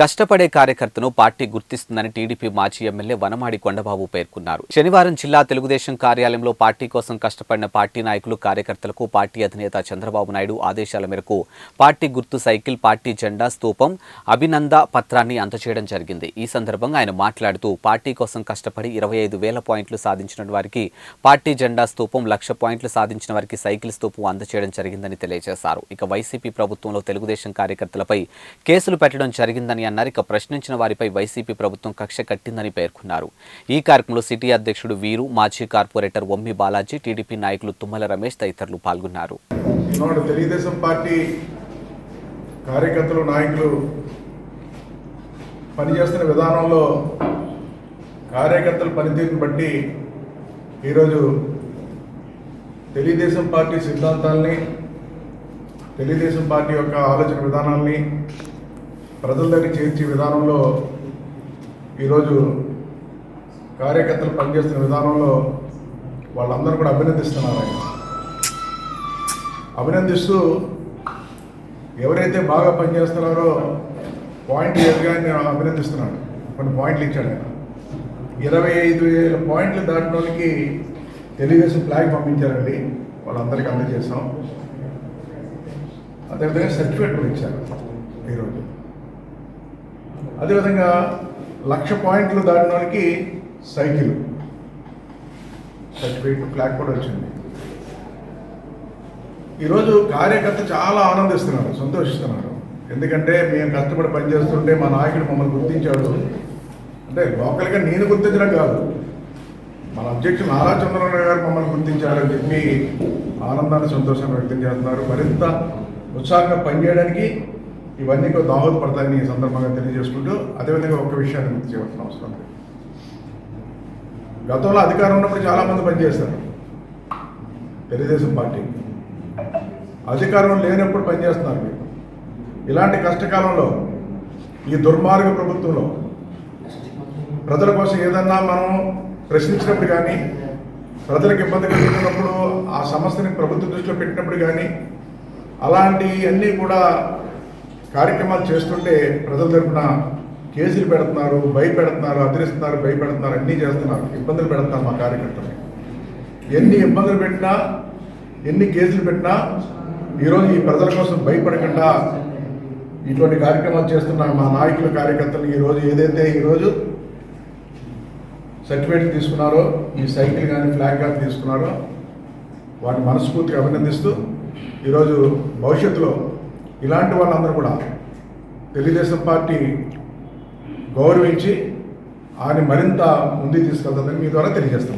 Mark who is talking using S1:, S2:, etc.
S1: కష్టపడే కార్యకర్తను పార్టీ గుర్తిస్తుందని టీడీపీ మాజీ ఎమ్మెల్యే వనమాడి కొండబాబు పేర్కొన్నారు. శనివారం జిల్లా తెలుగుదేశం కార్యాలయంలో పార్టీ కోసం కష్టపడిన పార్టీ నాయకులు కార్యకర్తలకు పార్టీ అధినేత చంద్రబాబు నాయుడు ఆదేశాల మేరకు పార్టీ గుర్తు సైకిల్ పార్టీ జెండా స్తూపం అభినంద పత్రాన్ని అందజేయడం జరిగింది. ఈ సందర్భంగా ఆయన మాట్లాడుతూ పార్టీ కోసం కష్టపడి ఇరవై ఐదు వేల పాయింట్లు సాధించిన వారికి పార్టీ జెండా స్తూపం లక్ష పాయింట్లు సాధించిన వారికి సైకిల్ స్తూపం అందజేయడం జరిగిందని తెలియజేశారు. ఇక వైసీపీ ప్రభుత్వంలో తెలుగుదేశం కార్యకర్తలపై కేసులు పెట్టడం జరిగిందని అన్నారు. ఇక ప్రశ్నించిన వారిపై వైసీపీ ప్రభుత్వం కక్ష కట్టిందని పేర్కొన్నారు. ఈ కార్యక్రమంలో సిటీ అధ్యక్షుడు వీరు మాజీ కార్పొరేటర్ ఒమ్మి బాలాజీ టీడీపీ నాయకులు తుమ్మల రమేష్ తదితరులు పాల్గొన్నారు.
S2: తెలుగుదేశం పార్టీ కార్యకర్తలు నాయకులు పనిచేస్తున్న విధానంలో కార్యకర్తల పనితీరుని బట్టి ఈరోజు తెలుగుదేశం పార్టీ సిద్ధాంతాలని తెలుగుదేశం పార్టీ యొక్క ఆలోచన విధానాల్ని ప్రజల దగ్గర చేర్చే విధానంలో ఈరోజు కార్యకర్తలు పనిచేస్తున్న విధానంలో వాళ్ళందరూ కూడా అభినందిస్తున్నారు ఆయన. అభినందిస్తూ ఎవరైతే బాగా పనిచేస్తున్నారో పాయింట్ ఏడుగా నేను అభినందిస్తున్నాను కొన్ని పాయింట్లు ఇచ్చాడు ఆయన. ఇరవై ఐదు వేల పాయింట్లు దాటిన వాళ్ళకి తెలుగుదేశం ఫ్లాగ్ పంపించారండి. వాళ్ళందరికీ అందజేసాం అదేవిధంగా సర్టిఫికేట్ కూడా ఇచ్చారు ఈరోజు. అదేవిధంగా లక్ష పాయింట్లు దాటిన వాళ్ళకి సైకిల్. సర్టిఫికేట్ ఫ్లాగ్ కూడా వచ్చింది. ఈరోజు కార్యకర్త చాలా ఆనందిస్తున్నారు సంతోషిస్తున్నారు. ఎందుకంటే మేము కష్టపడి పనిచేస్తుంటే మా నాయకుడు మమ్మల్ని గుర్తించాడు. అంటే లోకల్గా నేను గుర్తించడం కాదు. మన అధ్యక్షులు నారా చంద్రబాబు గారు మమ్మల్ని గుర్తించారని చెప్పి ఆనందాన్ని సంతోషాన్ని వ్యక్తం చేస్తున్నారు. మరింత ఉత్సాహంగా పనిచేయడానికి ఇవన్నీ కూడా దోహదపడతాయని ఈ సందర్భంగా తెలియజేసుకుంటూ అదేవిధంగా ఒక విషయాన్ని గుర్తు చేయవలసిన అవసరం ఉంది. గతంలో అధికారం ఉన్నప్పుడు చాలామంది పనిచేస్తారు తెలుగుదేశం పార్టీ. అధికారం లేనప్పుడు పనిచేస్తున్నారు మీరు. ఇలాంటి కష్టకాలంలో ఈ దుర్మార్గ ప్రభుత్వంలో ప్రజల కోసం ఏదన్నా మనం ప్రశ్నించినప్పుడు కానీ ప్రజలకు ఇబ్బంది కలుగుతున్నప్పుడు ఆ సమస్యని ప్రభుత్వ దృష్టిలో పెట్టినప్పుడు కానీ అలాంటివన్నీ కూడా కార్యక్రమాలు చేస్తుంటే ప్రజల తరపున కేసులు పెడుతున్నారు భయపెడుతున్నారు అదిరిస్తున్నారు భయపెడుతున్నారు అన్నీ చేస్తున్నారు. ఇబ్బందులు పెడుతున్నారు మా కార్యకర్తలు ఎన్ని ఇబ్బందులు పెట్టినా ఎన్ని కేసులు పెట్టినా ఈరోజు ఈ ప్రజల కోసం భయపడకుండా ఇటువంటి కార్యక్రమాలు చేస్తున్న మా నాయకుల కార్యకర్తలు ఈరోజు ఏదైతే ఈరోజు సర్టిఫికేట్ తీసుకున్నారో ఈ సైకిల్ కానీ ఫ్లాగ్ కానీ తీసుకున్నారో వాటిని మనస్ఫూర్తిగా అభినందిస్తూ ఈరోజు భవిష్యత్తులో ఇలాంటి వాళ్ళందరూ కూడా తెలుగుదేశం పార్టీ గౌరవించి ఆయన మరింత ముందుకు తీసుకెళ్తుందని మీ ద్వారా తెలియజేస్తాను